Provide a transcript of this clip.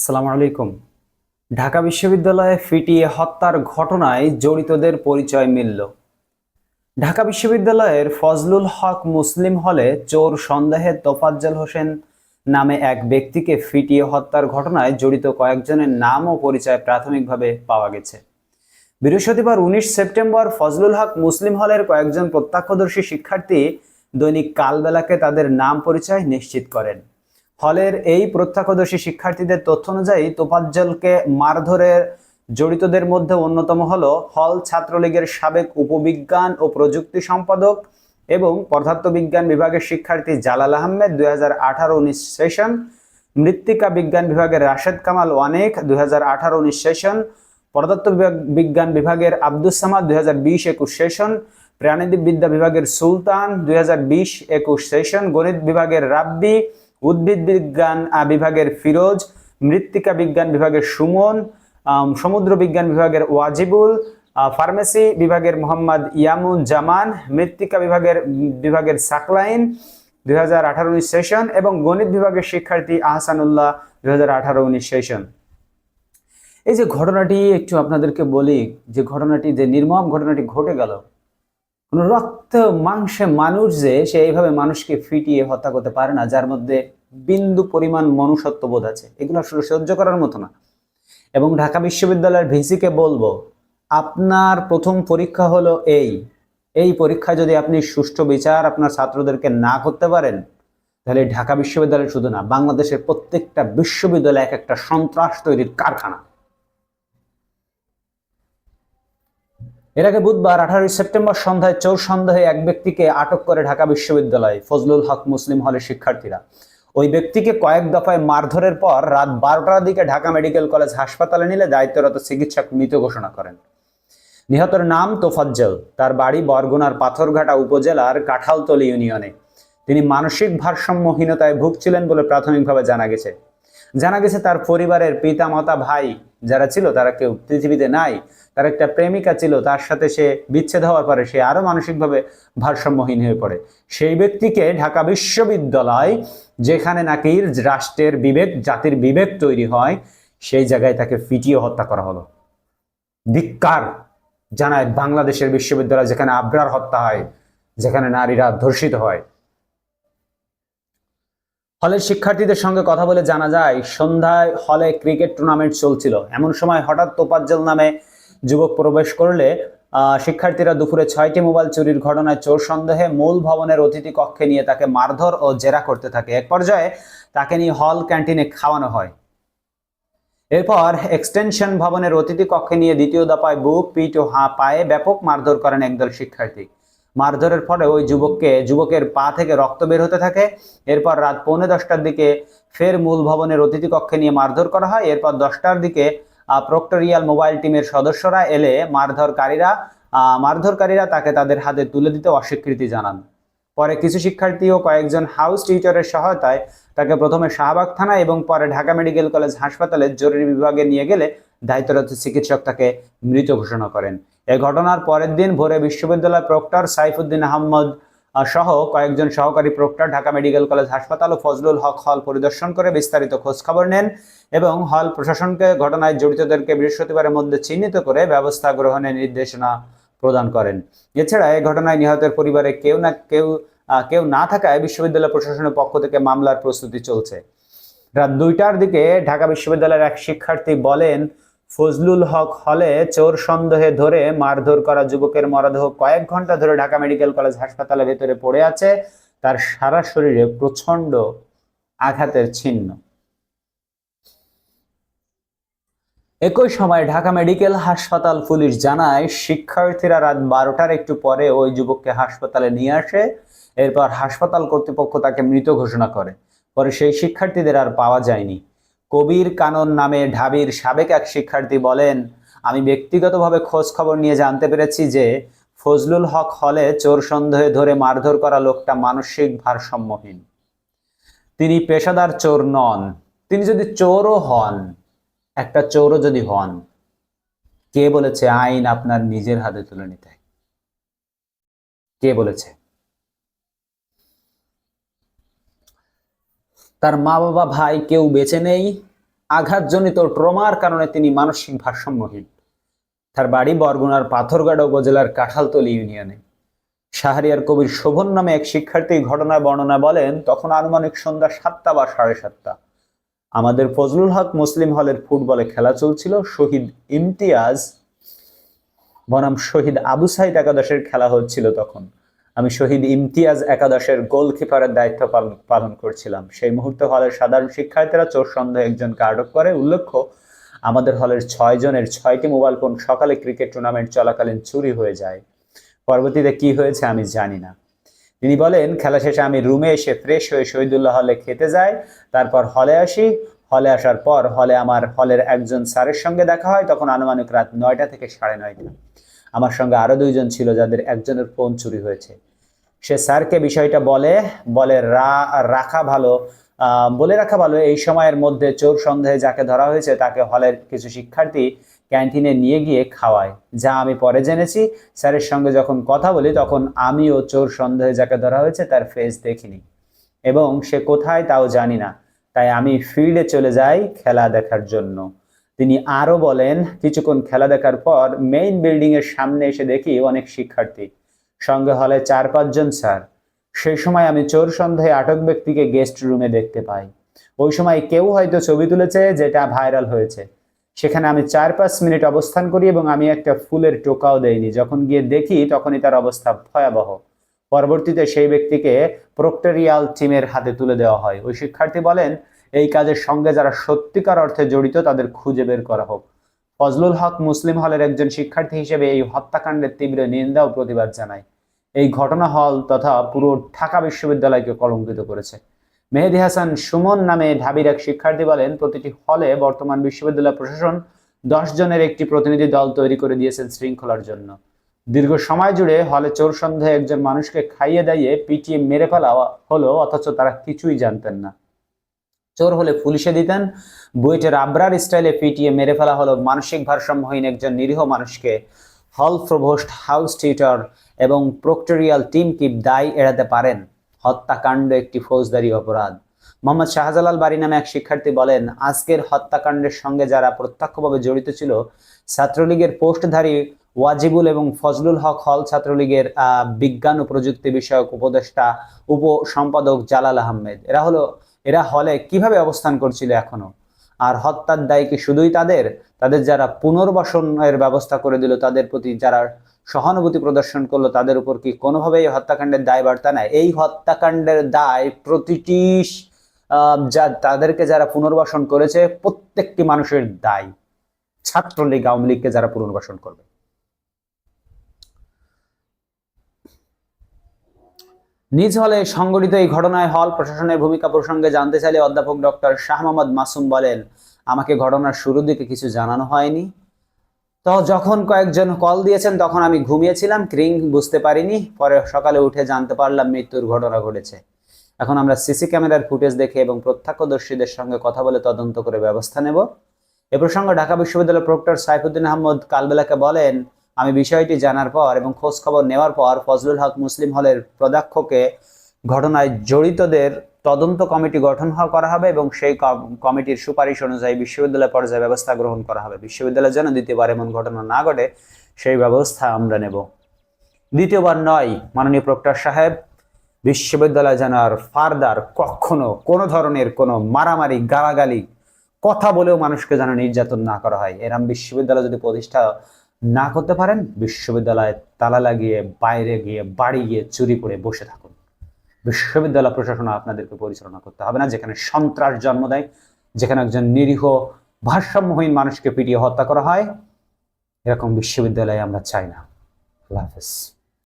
আসসালামু আলাইকুম। ঢাকা বিশ্ববিদ্যালয়ে ফিটিয়ে হত্যার ঘটনায় জড়িতদের পরিচয় মিলল। ঢাকা বিশ্ববিদ্যালয়ের ফজলুল হক মুসলিম হলে চোর সন্দেহে তোফাজ্জল হোসেন নামে এক ব্যক্তিকে ফিটিয়ে হত্যার ঘটনায় জড়িত কয়েকজনের নাম ও পরিচয় প্রাথমিকভাবে পাওয়া গেছে। বৃহস্পতিবার উনিশ সেপ্টেম্বর ফজলুল হক মুসলিম হলের কয়েকজন প্রত্যক্ষদর্শী শিক্ষার্থী দৈনিক কালবেলাকে তাদের নাম পরিচয় নিশ্চিত করেন। হলের এই প্রত্যক্ষদর্শী শিক্ষার্থীদের তথ্য অনুযায়ী তোফাজ্জলকে মারধরের জড়িতদের মধ্যে অন্যতম হল হল ছাত্রলীগের সাবেক উপবিজ্ঞান ও প্রযুক্তি সম্পাদক এবং পদার্থবিজ্ঞান বিভাগের শিক্ষার্থী জালাল আহমেদ দুই হাজার আঠারো উনিশ সেশন, মৃত্তিকা বিজ্ঞান বিভাগের রাশেদ কামাল ওয়ানেক দুই হাজার আঠারো উনিশ সেশন পদার্থ বিজ্ঞান বিভাগের আব্দুস সামাদ দুই হাজার বিশ একুশ সেশন, প্রাণীবিদ্যা বিদ্যা বিভাগের সুলতান দুই হাজার বিশ একুশ সেশন, গণিত বিভাগের রাব্বি উদ্ভিদ বিজ্ঞান বিভাগের ফিরোজ, মৃত্তিকা বিজ্ঞান বিভাগের সুমন সমুদ্র বিজ্ঞান বিভাগের ওয়াজিবুল ফার্মেসি বিভাগের মোহাম্মদ ইয়ামুন জামান, মৃত্তিকা বিভাগের বিভাগের সাকলাইন দুই হাজার সেশন এবং গণিত বিভাগের শিক্ষার্থী আহসানুল্লাহ দুই হাজার সেশন। এই যে ঘটনাটি একটু আপনাদেরকে বলি, যে ঘটনাটি, যে নির্মম ঘটনাটি ঘটে গেল, কোন রক্ত মাংসে মানুষ যে, সে এইভাবে মানুষকে ফিটিয়ে হত্যা করতে পারে না, যার মধ্যে বিন্দু পরিমাণ মনুষ্যত্ব বোধ আছে। এগুলো আসলে সহ্য করার মতো না। এবং ঢাকা বিশ্ববিদ্যালয়ের ভিসিকে বলব, আপনার প্রথম পরীক্ষা হলো এই। এই পরীক্ষা যদি আপনি সুষ্ঠু বিচার আপনার ছাত্রদেরকে না করতে পারেন, তাহলে ঢাকা বিশ্ববিদ্যালয় শুধু না, বাংলাদেশের প্রত্যেকটা বিশ্ববিদ্যালয় এক একটা সন্ত্রাস তৈরির কারখানা। এর আগে বুধবার আঠারোই সেপ্টেম্বর সন্ধ্যায় চোর সন্দেহে এক ব্যক্তিকে আটক করে ঢাকা বিশ্ববিদ্যালয় ফজলুল হক মুসলিম হলের শিক্ষার্থীরা। ওই ব্যক্তিকে কয়েক দফায় মারধরের পর রাত বারোটার দিকে ঢাকা মেডিকেল কলেজ হাসপাতালে নিলে দায়িত্বরত চিকিৎসক মৃত ঘোষণা করেন। নিহতের নাম তোফাজ্জল। তার বাড়ি বরগুনার পাথরঘাটা উপজেলার কাঁঠালতলি ইউনিয়নে। তিনি মানসিক ভারসাম্যহীনতায় ভুগছিলেন বলে প্রাথমিকভাবে জানা গেছে। জানা গেছে তার পরিবারের পিতা মাতা ভাই যারা ছিল, তারা কেউ পৃথিবীতে নাই, তার একটা প্রেমিকা ছিল, তার সাথে সে বিচ্ছেদ হওয়ার পরে সে আরও মানসিকভাবে ভারসাম্যহীন হয়ে পড়ে। সেই ব্যক্তিকে ঢাকা বিশ্ববিদ্যালয়, যেখানে নাকি রাষ্ট্রের বিবেক, জাতির বিবেক তৈরি হয়, সেই জায়গায় তাকে ফিটিয়ে হত্যা করা হলো। ধিক্কার জানায় বাংলাদেশের বিশ্ববিদ্যালয়, যেখানে আবরার হত্যা হয়, যেখানে নারীরা ধর্ষিত হয়। হলের শিক্ষার্থীদের সঙ্গে কথা বলে জানা যায়, সন্ধ্যায় হলে ক্রিকেট টুর্নামেন্ট চলছিল। এমন সময় হঠাৎ তোপাজ্জল নামে যুবক প্রবেশ করলে শিক্ষার্থীরা দুপুরে ছয়টি মোবাইল চুরির ঘটনায় চোর সন্দেহে মূল ভবনের অতিথি কক্ষে নিয়ে তাকে মারধর ও জেরা করতে থাকে। এক পর্যায়ে তাকে নিয়ে হল ক্যান্টিনে খাওয়ানো হয়। এরপর এক্সটেনশন ভবনের অতিথি কক্ষে নিয়ে দ্বিতীয় দফায় বুক, পিঠ ও হাঁ পায়ে ব্যাপক মারধর করেন একদল শিক্ষার্থী। মারধরের ফলে ওই যুবককে, যুবকের পা থেকে রক্ত বের হতে থাকে। এরপর রাত পৌনে দশটার দিকে ফের মূল ভবনের অতিথি কক্ষে নিয়ে মারধর করা হয়। এরপর দশটার দিকে প্রক্টোরিয়াল মোবাইল টিমের সদস্যরা এলে মারধরকারীরা মারধরকারীরা তাকে তাদের হাতে তুলে দিতে অস্বীকৃতি জানান। পরে কিছু শিক্ষার্থী ও কয়েকজন হাউস টিচারের সহায়তায় তাকে প্রথমে শাহবাগ থানা এবং পরে ঢাকা মেডিকেল কলেজ হাসপাতালে জরুরি বিভাগে নিয়ে গেলে দায়িত্বরত চিকিৎসক তাকে মৃত ঘোষণা করেন। এ ঘটনার পরের দিন ভোরে বিশ্ববিদ্যালয় প্রক্টর সাইফুদ্দিন আহমদ সহ কয়েকজন সহকারী প্রক্টর ঢাকা মেডিকেল কলেজ হাসপাতাল ও ফজলুল হক হল পরিদর্শন করে বিস্তারিত খোঁজখবর নেন এবং হল প্রশাসনকে ঘটনায় জড়িতদেরকে বৃহস্পতিবারের মধ্যে চিহ্নিত করে ব্যবস্থা গ্রহণের নির্দেশনা প্রদান করেন। এছাড়া এই ঘটনায় নিহতের পরিবারে কেউ না কেউ কেউ না থাকায় বিশ্ববিদ্যালয় প্রশাসনের পক্ষ থেকে মামলার প্রস্তুতি চলছে। রাত দুইটার দিকে ঢাকা বিশ্ববিদ্যালয়ের এক শিক্ষার্থী বলেন ফজলুল হক হলে চোর সন্দেহে ধরে মারধর করা যুবকের মরদেহ কয়েক ঘণ্টা ধরে ঢাকা মেডিকেল কলেজ হাসপাতালের ভেতরে পড়ে আছে। তার সারা শরীরে প্রচণ্ড আঘাতের চিহ্ন। একই সময় ঢাকা মেডিকেল হাসপাতাল পুলিশ জানায়, শিক্ষার্থীরা রাত বারোটার একটু পরে ওই যুবককে হাসপাতালে নিয়ে আসে। এরপর হাসপাতাল কর্তৃপক্ষ তাকে মৃত ঘোষণা করে। পরে সেই শিক্ষার্থীদের আর পাওয়া যায়নি। কবির কানন নামে ঢাবির সাবেক এক শিক্ষার্থী বলেন, আমি ব্যক্তিগতভাবে খোঁজ খবর নিয়ে জানতে পেরেছি যে ফজলুল হক হলে চোর সন্দেহে ধরে মারধর করা লোকটা মানসিক ভারসাম্যহীন। তিনি পেশাদার চোর নন। তিনি যদি চোরও হন, একটা চোরও যদি হন, কে বলেছে আইন আপনার নিজের হাতে তুলে নিতে? কে বলেছে? তার মা বাবা ভাই কেউ বেঁচে নেই। আঘাতজনিত ট্রমার কারণে তিনি মানসিক ভারসাম্যহীন। তার বাড়ি বরগুনার পাথরগাড়া উপজেলার কাঁঠালতলী ইউনিয়নে। শাহরিয়ার কবির শোভন নামে এক শিক্ষার্থী ঘটনার বর্ণনা বলেন, তখন আনুমানিক সন্ধ্যা সাতটা বা সাড়ে সাতটা। আমাদের ফজলুল হক মুসলিম হলের ফুটবলে খেলা চলছিল। শহীদ ইমতিয়াজ বনাম শহীদ আবু সাইদ একাদশের খেলা হচ্ছিল তখন। আমি শহীদ ইমতিয়াজ একাদশের গোলকিপারের দায়িত্ব পালন করছিলাম। সেই মুহূর্তে হলের সাধারণ শিক্ষার্থীরা চোর সন্দেহে একজনকে আটক করে। উল্লেখ্য, আমাদের হলের ছয় জনের ছয়টি মোবাইল ফোন সকালে ক্রিকেট টুর্নামেন্ট চলাকালীন চুরি হয়ে যায়। পরবর্তীতে কি হয়েছে আমি জানি না। তিনি বলেন, খেলা শেষে আমি রুমে এসে ফ্রেশ হয়ে শহীদুল্লাহ হলে খেতে যাই, তারপর হলে আসি। হলে আসার পর হলে আমার হলের একজন স্যারের সঙ্গে দেখা হয়, তখন আনুমানিক রাত নয়টা থেকে সাড়ে নয়টা। আমার সঙ্গে আরও দুইজন ছিল যাদের একজনের ফোন চুরি হয়েছে। সে স্যারকে বিষয়টা বলে বলে রাখা ভালো। বলে রাখা ভালো, এই সময়ের মধ্যে চোর সন্দেহে যাকে ধরা হয়েছে তাকে হলের কিছু শিক্ষার্থী ক্যান্টিনে নিয়ে গিয়ে খাওয়ায়। যা আমি পরে জেনেছি, স্যারের সঙ্গে যখন কথা বলি তখন আমিও চোর সন্দেহে যাকে ধরা হয়েছে তার ফেস দেখিনি। এবং সে কোথায় তাও জানি না, তাই আমি ফিল্ডে চলে যাই খেলা দেখার জন্য। তিনি আরও বলেন, কিছুক্ষণ খেলা দেখার পর মেইন বিল্ডিং এর সামনে এসে দেখি অনেক শিক্ষার্থী। সঙ্গে হলে চার পাঁচজন স্যার। সেই সময় আমি চোর সন্দেহে আটক ব্যক্তিকে গেস্ট রুমে দেখতে পাই। ওই সময় কেউ হয়তো ছবি তুলেছে যেটা ভাইরাল হয়েছে। সেখানে আমি চার, পাঁচ মিনিট অবস্থান করি এবং আমি একটা ফুলের টোকাও দেইনি। যখন গিয়ে দেখি তখনই তার অবস্থা ভয়াবহ। পরবর্তীতে সেই ব্যক্তিকে প্রক্টোরিয়াল টিমের হাতে তুলে দেওয়া হয়। ওই শিক্ষার্থী বলেন এই কাজের সঙ্গে যারা সত্যিকার অর্থে জড়িত, তাদের খুঁজে বের করা হোক। ফজলুল হক মুসলিম হলের একজন শিক্ষার্থী হিসেবে এই হত্যাকাণ্ডের তীব্র নিন্দা ও প্রতিবাদ জানায়। এই ঘটনা হল তথা পুরো ঢাকা বিশ্ববিদ্যালয়কে কলঙ্কিত করেছে। মেহেদি হাসান সুমন নামে ঢাবির এক শিক্ষার্থী বলেন, প্রতিটি হলে বর্তমান বিশ্ববিদ্যালয় প্রশাসন দশ জনের একটি প্রতিনিধি দল তৈরি করে দিয়েছেন শৃঙ্খলার জন্য। দীর্ঘ সময় জুড়ে হলে চোর সন্দেহে একজন মানুষকে খাইয়ে দাইয়ে পিটিয়ে মেরে ফেলা হলো, অথচ তারা কিছুই জানতেন না। চোর হলে পুলিশে দিতেন। বুয়েটের আবরার স্টাইলে পিটিয়ে মেরে ফেলা হলো মানসিক ভারসাম্যহীন একজন নিরীহ মানুষকে। হল প্রভোস্ট, হাউস টিউটর এবং প্রক্টোরিয়াল টিম কি দায় এড়াতে পারেন? হত্যাকাণ্ড একটি ফৌজদারি অপরাধ। মোহাম্মদ শাহজালাল বাড়ি নামে এক শিক্ষার্থী বলেন, আজকের হত্যাকাণ্ডের সঙ্গে যারা প্রত্যক্ষভাবে জড়িত ছিল, ছাত্রলীগের পোস্টধারী ওয়াজিবুল এবং ফজলুল হক হল ছাত্রলীগের বিজ্ঞান ও প্রযুক্তি বিষয়ক উপদেষ্টা উপ সম্পাদক জালাল আহমেদ। এরা হলো এরা হলে কীভাবে অবস্থান করছিল এখনও? আর হত্যার দায় কি শুধুই তাদের? তাদের যারা পুনর্বাসনের ব্যবস্থা করে দিল, তাদের প্রতি যারা সহানুভূতি প্রদর্শন করল, তাদের উপর কি কোনোভাবেই হত্যাকাণ্ডের দায় বার্তা নেয় এই হত্যাকাণ্ডের দায় প্রতিটি যা তাদেরকে যারা পুনর্বাসন করেছে, প্রত্যেকটি মানুষের দায়। ছাত্রলীগ, আওয়ামী লীগকে যারা পুনর্বাসন করবে। নিজ হলে সংগঠিত এই ঘটনায় হল প্রশাসনের ভূমিকা প্রসঙ্গে জানতে চাইলে অধ্যাপক ডক্টর শাহ মোহাম্মদ মাসুম বলেন, আমাকে ঘটনার শুরুর দিকে কিছু জানানো হয়নি। তো যখন কয়েকজন কল দিয়েছেন, তখন আমি ঘুমিয়েছিলাম, ক্রিং বুঝতে পারিনি। পরে সকালে উঠে জানতে পারলাম মৃত্যুর ঘটনা ঘটেছে। এখন আমরা সিসি ক্যামেরার ফুটেজ দেখে এবং প্রত্যক্ষদর্শীদের সঙ্গে কথা বলে তদন্ত করে ব্যবস্থা নেব। এ প্রসঙ্গে ঢাকা বিশ্ববিদ্যালয়ের প্রক্টর সাইফুদ্দিন আহমদ কালবেলাকে বলেন আমি বিষয়টি জানার পর এবং খোঁজ খবর নেওয়ার পর ফজলুল হক মুসলিম হলের প্রদাক্ষকে ঘটনায় জড়িতদের তদন্ত কমিটি গঠন করা হবে এবং সেই কমিটির সুপারিশ অনুযায়ী বিশ্ববিদ্যালয় পর্যায়ে ব্যবস্থা গ্রহণ করা হবে। বিশ্ববিদ্যালয় যেন দ্বিতীয়বার এমন ঘটনা না ঘটে, সেই ব্যবস্থা আমরা নেব। দ্বিতীয়বার নয়, মাননীয় প্রক্টর সাহেব, বিশ্ববিদ্যালয় যেন আর ফার্দার কখনো কোনো ধরনের কোনো মারামারি, গালাগালি, কথা বলেও মানুষকে যেন নির্যাতন না করা হয়। এরম বিশ্ববিদ্যালয় যদি প্রতিষ্ঠা না করতে পারেন, বিশ্ববিদ্যালয়ে তালা লাগিয়ে বাইরে গিয়ে বাড়ি গিয়ে চুরি করে বসে থাকুন। বিশ্ববিদ্যালয় প্রশাসন আপনাদেরকে পরিচালনা করতে হবে না, যেখানে সন্ত্রাস জন্ম দেয়, যেখানে একজন নিরীহ, ভারসাম্যহীন মানুষকে পিটিয়ে হত্যা করা হয়, এরকম বিশ্ববিদ্যালয়ে আমরা চাই না। আল্লাহ হাফেজ।